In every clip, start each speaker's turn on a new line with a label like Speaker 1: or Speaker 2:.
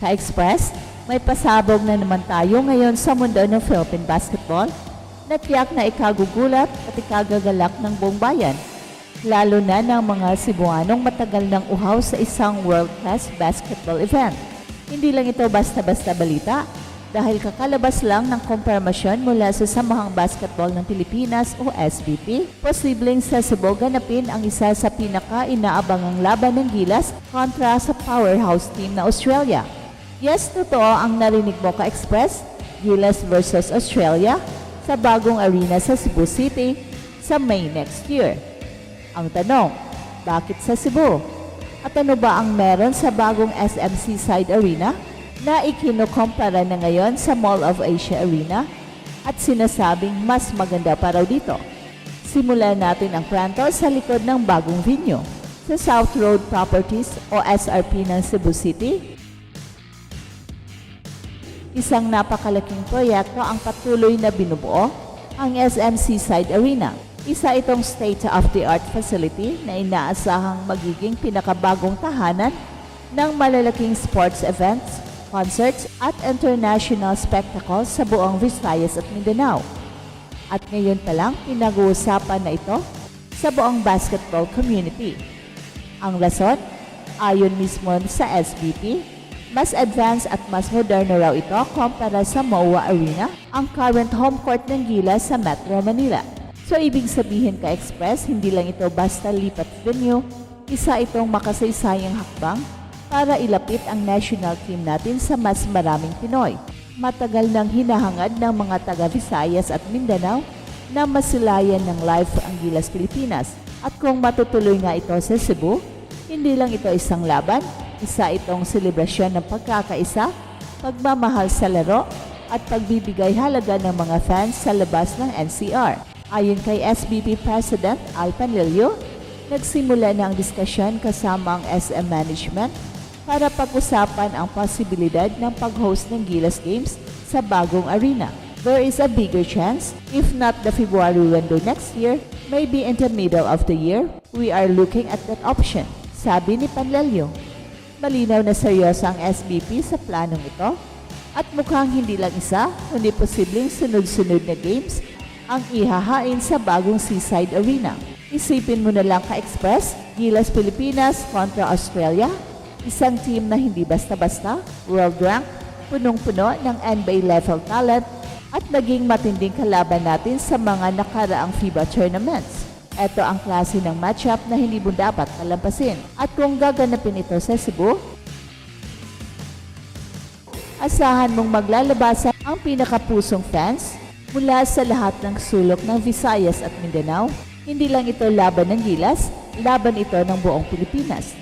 Speaker 1: Ka-Express, may pasabog na naman tayo ngayon sa mundo ng Philippine basketball na na ikagugulat at ikagagalak ng buong bayan. Lalo na ng mga Cebuanong matagal ng uhaw sa isang world-class basketball event. Hindi lang ito basta-basta balita dahil kakalabas lang ng kompirmasyon mula sa Samahang Basketball ng Pilipinas o SBP, posibleng sa Cebu ganapin ang isa sa pinaka-inaabangang laban ng Gilas kontra sa powerhouse team na Australia. Yes, totoo ang narinig mo ka-express, Gilas versus Australia sa bagong arena sa Cebu City sa May next year. Ang tanong, bakit sa Cebu? At ano ba ang meron sa bagong SMC Side Arena na ikinukumpara na ngayon sa Mall of Asia Arena at sinasabing mas maganda pa raw dito? Simulan natin ang pranto sa likod ng bagong venue sa South Road Properties o SRP ng Cebu City Isang napakalaking proyekto ang patuloy na binubuo ang SMC Side Arena. Isa itong state-of-the-art facility na inaasahang magiging pinakabagong tahanan ng malalaking sports events, concerts at international spectacles sa buong Visayas at Mindanao. At ngayon pa lang pinag-uusapan na ito sa buong basketball community. Ang rason, ayon mismo sa SBP, mas advanced at mas moderno raw ito kumpara sa MOA Arena, ang current home court ng Gilas sa Metro Manila. So ibig sabihin ka Express, hindi lang ito basta lipat venue, isa itong makasaysayang hakbang para ilapit ang national team natin sa mas maraming Pinoy. Matagal nang hinahangad ng mga taga Visayas at Mindanao na masilayan ng live ang Gilas Pilipinas. At kung matutuloy nga ito sa Cebu, hindi lang ito isang laban, isa itong selebrasyon ng pagkakaisa, pagmamahal sa laro, at pagbibigay halaga ng mga fans sa labas ng NCR. Ayon kay SBP President Al Panlilio, nagsimula na ang diskusyon kasama ang SM Management para pag-usapan ang posibilidad ng pag-host ng Gilas Games sa bagong arena. There is a bigger chance, if not the February window next year, maybe in the middle of the year, we are looking at that option, sabi ni Panlilio. Malinaw na seryoso ang SBP sa planong ito at mukhang hindi lang isa, kundi posibleng sunod-sunod na games ang ihahain sa bagong Seaside Arena. Isipin mo na lang ka-express, Gilas Pilipinas kontra Australia, isang team na hindi basta-basta, world rank, punong-puno ng NBA level talent at naging matinding kalaban natin sa mga nakaraang FIBA tournaments. Ito ang klase ng matchup na hindi mo dapat kalampasin. At kung gaganapin ito sa Cebu, asahan mong maglalabasan ang pinakapusong fans mula sa lahat ng sulok ng Visayas at Mindanao. Hindi lang ito laban ng Gilas, laban ito ng buong Pilipinas.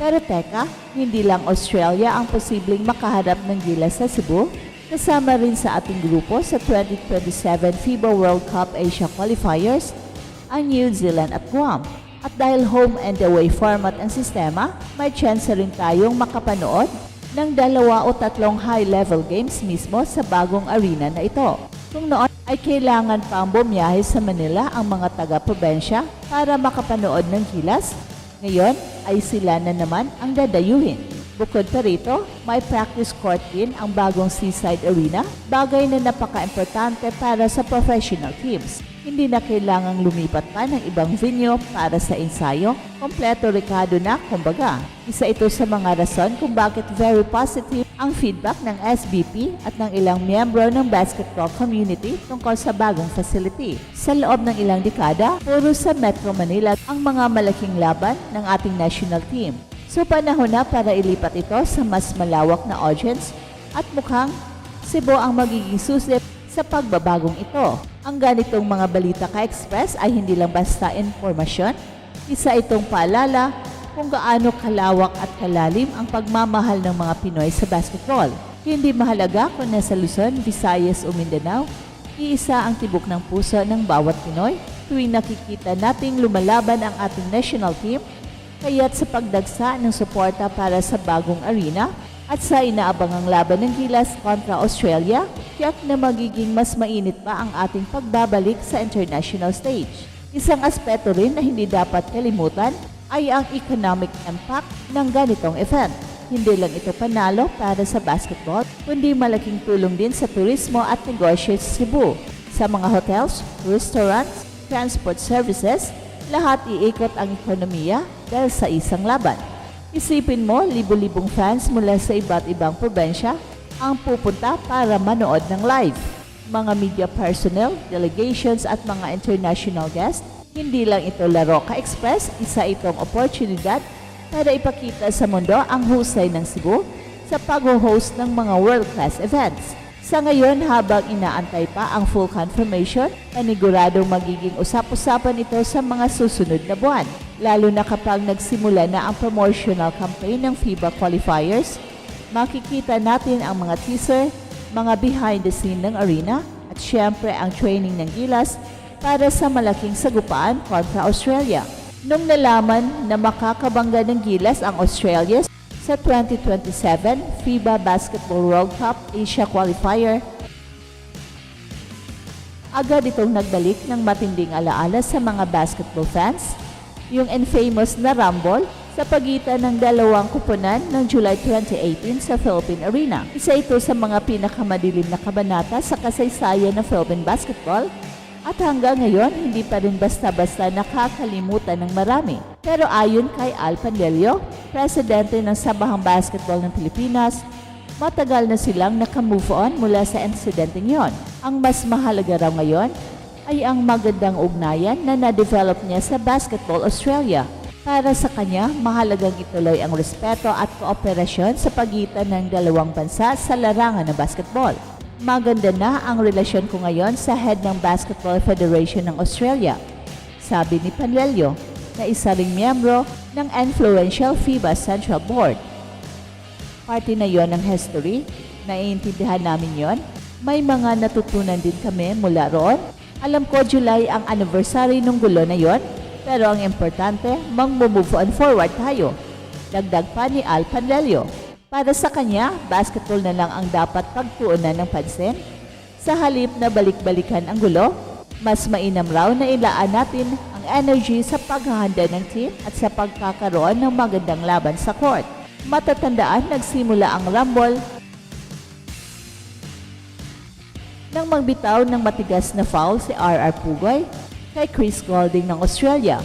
Speaker 1: Pero teka, hindi lang Australia ang posibleng makaharap ng Gilas sa Cebu, kasama rin sa ating grupo sa 2027 FIBA World Cup Asia Qualifiers ang New Zealand at Guam. At dahil home and away format ang sistema, may chance rin tayong makapanood ng dalawa o tatlong high-level games mismo sa bagong arena na ito. Kung noon ay kailangan pang bumiyahe sa Manila ang mga taga-probensya para makapanood ng gilas, ngayon ay sila na naman ang dadayuhin. Bukod pa rito, may practice court din ang bagong Seaside Arena, bagay na napaka-importante para sa professional teams. Hindi na kailangang lumipat pa ng ibang venue para sa ensayo. Kompleto rekado na, kumbaga. Isa ito sa mga rason kung bakit very positive ang feedback ng SBP at ng ilang miyembro ng basketball community tungkol sa bagong facility. Sa loob ng ilang dekada, puro sa Metro Manila ang mga malaking laban ng ating national team. So panahon na para ilipat ito sa mas malawak na audience at mukhang Cebu ang magiging susi sa pagbabagong ito. Ang ganitong mga balita ka-express ay hindi lang basta informasyon, isa itong paalala kung gaano kalawak at kalalim ang pagmamahal ng mga Pinoy sa basketball. Hindi mahalaga kung nasa Luzon, Visayas o Mindanao, iisa ang tibok ng puso ng bawat Pinoy tuwing nakikita nating lumalaban ang ating national team kaya't sa pagdagsa ng suporta para sa bagong arena at sa inaabangang laban ng Gilas kontra Australia, tiyak na magiging mas mainit pa ang ating pagbabalik sa international stage. Isang aspeto rin na hindi dapat kalimutan ay ang economic impact ng ganitong event. Hindi lang ito panalo para sa basketball, kundi malaking tulong din sa turismo at negosyo sa Cebu. Sa mga hotels, restaurants, transport services, lahat iikot ang ekonomiya dahil sa isang laban. Isipin mo, libo-libong fans mula sa iba't ibang probensya ang pupunta para manood ng live. Mga media personnel, delegations at mga international guests, hindi lang ito laro ka-express, isa itong oportunidad para ipakita sa mundo ang husay ng Cebu sa pag-host ng mga world-class events. Sa ngayon, habang inaantay pa ang full confirmation, paniguradong magiging usap-usapan ito sa mga susunod na buwan. Lalo na kapag nagsimula na ang promotional campaign ng FIBA qualifiers, makikita natin ang mga teaser, mga behind the scene ng arena, at syempre ang training ng Gilas para sa malaking sagupaan kontra Australia. Nung nalaman na makakabangga ng Gilas ang Australia sa 2027 FIBA Basketball World Cup Asia Qualifier, agad itong nagbalik ng matinding alaala sa mga basketball fans, yung infamous na rumble sa pagitan ng dalawang kupunan ng July 2018 sa Philippine Arena. Isa ito sa mga pinakamadilim na kabanata sa kasaysayan ng Philippine basketball at hanggang ngayon hindi pa rin basta-basta nakakalimutan ng marami. Pero ayon kay Al Pandelio, presidente ng Sabahang Basketball ng Pilipinas, matagal na silang nakamove on mula sa insidenteng yon. Ang mas mahalaga raw ngayon ay ang magandang ugnayan na na-develop niya sa Basketball Australia. Para sa kanya, mahalagang ituloy ang respeto at kooperasyon sa pagitan ng dalawang bansa sa larangan ng basketball. Maganda na ang relasyon ko ngayon sa head ng Basketball Federation ng Australia, sabi ni Panlelio, na isa ring miyembro ng influential FIBA Central Board. Parte na yon ng history, naiintindihan namin yon. May mga natutunan din kami mula roon. Alam ko July ang anniversary ng gulo na yon, pero ang importante, mang-move on forward tayo. Dagdag pa ni Al Panlelio. Para sa kanya, basketball na lang ang dapat pagtuunan ng pansin. Sa halip na balik-balikan ang gulo, mas mainam raw na ilaan natin ang energy sa paghahanda ng team at sa pagkakaroon ng magandang laban sa court. Matatandaan nagsimula ang rumble nang magbitaw ng matigas na foul si R.R. Pugoy kay Chris Golding ng Australia.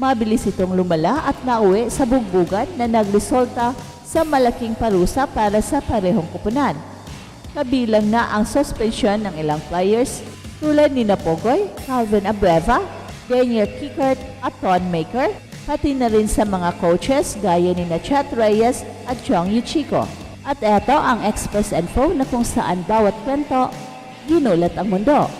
Speaker 1: Mabilis itong lumala at nauwi sa bugbugan na nagresulta sa malaking parusa para sa parehong kupunan. Kabilang na ang suspension ng ilang players tulad ni Napogoy, Calvin Abreva, Daniel Kickert at Ton Maker, pati na rin sa mga coaches gaya ni na Chat Reyes at Chong Yuchiko. At eto ang Express Info na kung saan bawat kwento, ginulat ang mundo.